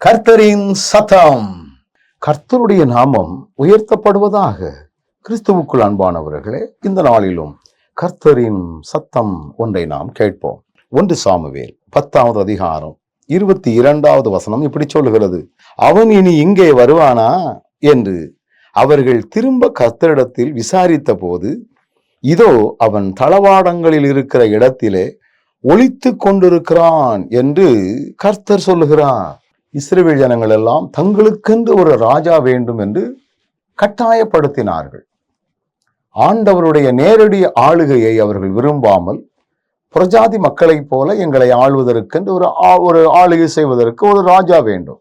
கர்த்தரின் சத்தம். கர்த்தருடைய நாமம் உயர்த்தப்படுவதாக கிறிஸ்துவுக்குள் அன்பானவர்களே இந்த நாளிலும் கர்த்தரின் சத்தம் ஒன்றை நாம் கேட்போம். ஒன்று சாமுவேல் பத்தாவது அதிகாரம் இருபத்தி இரண்டாவது வசனம் இப்படி சொல்லுகிறது. அவன் இனி இங்கே வருவானா? என்று அவர்கள் திரும்ப கர்த்தரிடத்தில் விசாரித்த போது இதோ அவன் தளவாடங்களில் இருக்கிற இடத்திலே ஒழித்து கொண்டிருக்கிறான் என்று கர்த்தர் சொல்லுகிறார். இஸ்ரேல் ஜனங்கள் எல்லாம் தங்களுக்கென்று ஒரு ராஜா வேண்டும் என்று கட்டாயப்படுத்தினார்கள். ஆண்டவருடைய நேரடி ஆளுகையை அவர்கள் விரும்பாமல் பிரஜாதி மக்களைப் போல எங்களை ஆள்வதற்கென்று ஒரு ஆ- ஒரு ஆளுகை செய்வதற்கு ஒரு ராஜா வேண்டும்.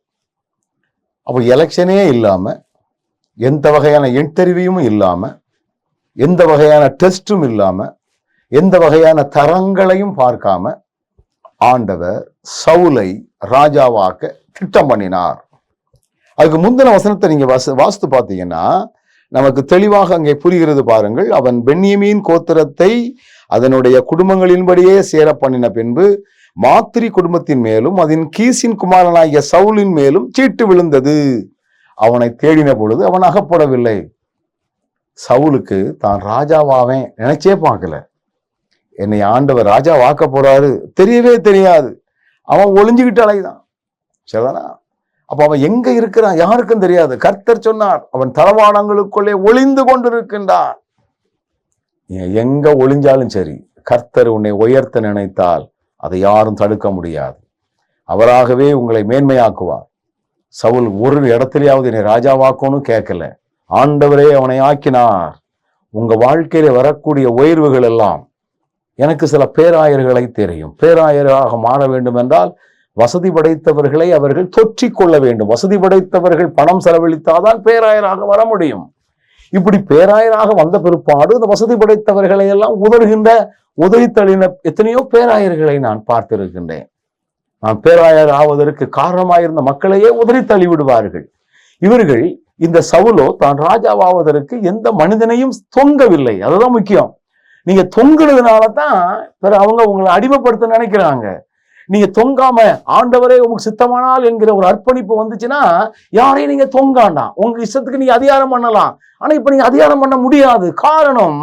அப்போ எலெக்ஷனே இல்லாமல் எந்த வகையான இன்டர்வியூவும் இல்லாமல் எந்த வகையான டெஸ்ட்டும் இல்லாமல் எந்த வகையான தரங்களையும் பார்க்காம ஆண்டவர் சவுலை ராஜாவாக்க திட்டம் பண்ணினார். அதுக்கு முந்தின வசனத்தை நீங்க வாசு வாசித்து பார்த்தீங்கன்னா நமக்கு தெளிவாக அங்கே புரிகிறது பாருங்கள். அவன் பென்யமீன் கோத்திரத்தை அதனுடைய குடும்பங்களின்படியே சேர பண்ணின பின்பு மாத்திரி குடும்பத்தின் மேலும் அதன் கீசின் குமாரனாகிய சவுலின் மேலும் சீட்டு விழுந்தது. அவனை தேடின பொழுது அவன் அகப்படவில்லை. சவுலுக்கு தான் ராஜாவாவேன் நினைச்சே பார்க்கல. என்னை ஆண்டவர் ராஜா வாக்க போறாரு. தெரியவே தெரியாது. அவன் ஒளிஞ்சுக்கிட்டு அலைதான். சரிதானா? அப்ப அவன் எங்க இருக்கிறான்? யாருக்கும் தெரியாது. கர்த்தர் சொன்னார் அவன் தளவாடங்களுக்குள்ளே ஒளிந்து கொண்டிருக்கின்றான். எங்க ஒளிஞ்சாலும் சரி கர்த்தர் உன்னை உயர்த்த நினைத்தால் அதை யாரும் தடுக்க முடியாது. அவராகவே உங்களை மேன்மையாக்குவார். சவுல் ஒரு இடத்துலயாவது என்னை ராஜாவாக்கணும் கேட்கல. ஆண்டவரே அவனை ஆக்கினார். உங்க வாழ்க்கையில வரக்கூடிய உயர்வுகள் எல்லாம் எனக்கு சில பேராயர்களை தெரியும். பேராயராக மாற வேண்டும் என்றால் வசதி படைத்தவர்களை அவர்கள் தொற்றிக் கொள்ள வேண்டும். வசதி படைத்தவர்கள் பணம் செலவழித்தாதான் பேராயராக வர முடியும். இப்படி பேராயராக வந்த பிற்பாடு இந்த வசதி படைத்தவர்களை எல்லாம் உதறுகின்ற உதவி தள்ளின எத்தனையோ பேராயர்களை நான் பார்த்திருக்கின்றேன். நான் பேராயர் ஆவதற்கு காரணமாயிருந்த மக்களையே உதறி தள்ளிவிடுவார்கள். இவர்கள் இந்த சவுலோ தான் ராஜாவாவதற்கு எந்த மனிதனையும் தொங்கவில்லை. அதுதான் முக்கியம். நீங்க தொங்குனதுனால தான் பிற அவங்க உங்களை அடிமைப்படுத்த நினைக்கிறாங்க. நீங்க தொங்காம ஆண்டவரே உங்களுக்கு சித்தமானால் என்கிற ஒரு அர்ப்பணிப்பு வந்துச்சுன்னா யாரையும் நீங்க தொங்காண்டாம் உங்க இஷ்டத்துக்கு நீங்க அதிகாரம் பண்ணலாம். ஆனா இப்ப நீங்க அதிகாரம் பண்ண முடியாது. காரணம்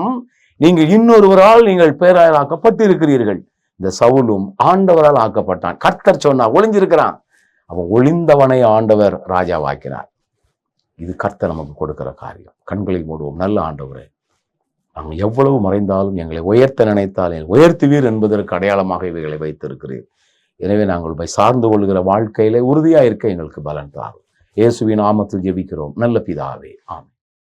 நீங்க இன்னொருவரால் நீங்கள் பேராயராக்கப்பட்டிருக்கிறீர்கள் இந்த சவுலும் ஆண்டவரால் ஆக்கப்பட்டான். கர்த்தர் சொன்னா ஒளிஞ்சிருக்கிறான். அவன் ஒளிந்தவனை ஆண்டவர் ராஜாவாக்கினார். இது கர்த்தர் நமக்கு கொடுக்கிற காரியம். கண்களை மூடுவோம். நல்ல ஆண்டவரே நாங்கள் எவ்வளவு மறைந்தாலும் எங்களை உயர்த்த நினைத்தால் உயர்த்துவீர் என்பதற்கு அடையாளமாக இவைகளை வைத்திருக்கிறீர். எனவே நாங்கள் உம்மை சார்ந்து கொள்கிற வாழ்க்கையிலே உறுதியாக இருக்க எங்களுக்கு பலன் தாரும். இயேசுவின் நாமத்தில் ஜெபிக்கிறோம். நல்ல பிதாவே. ஆமாம்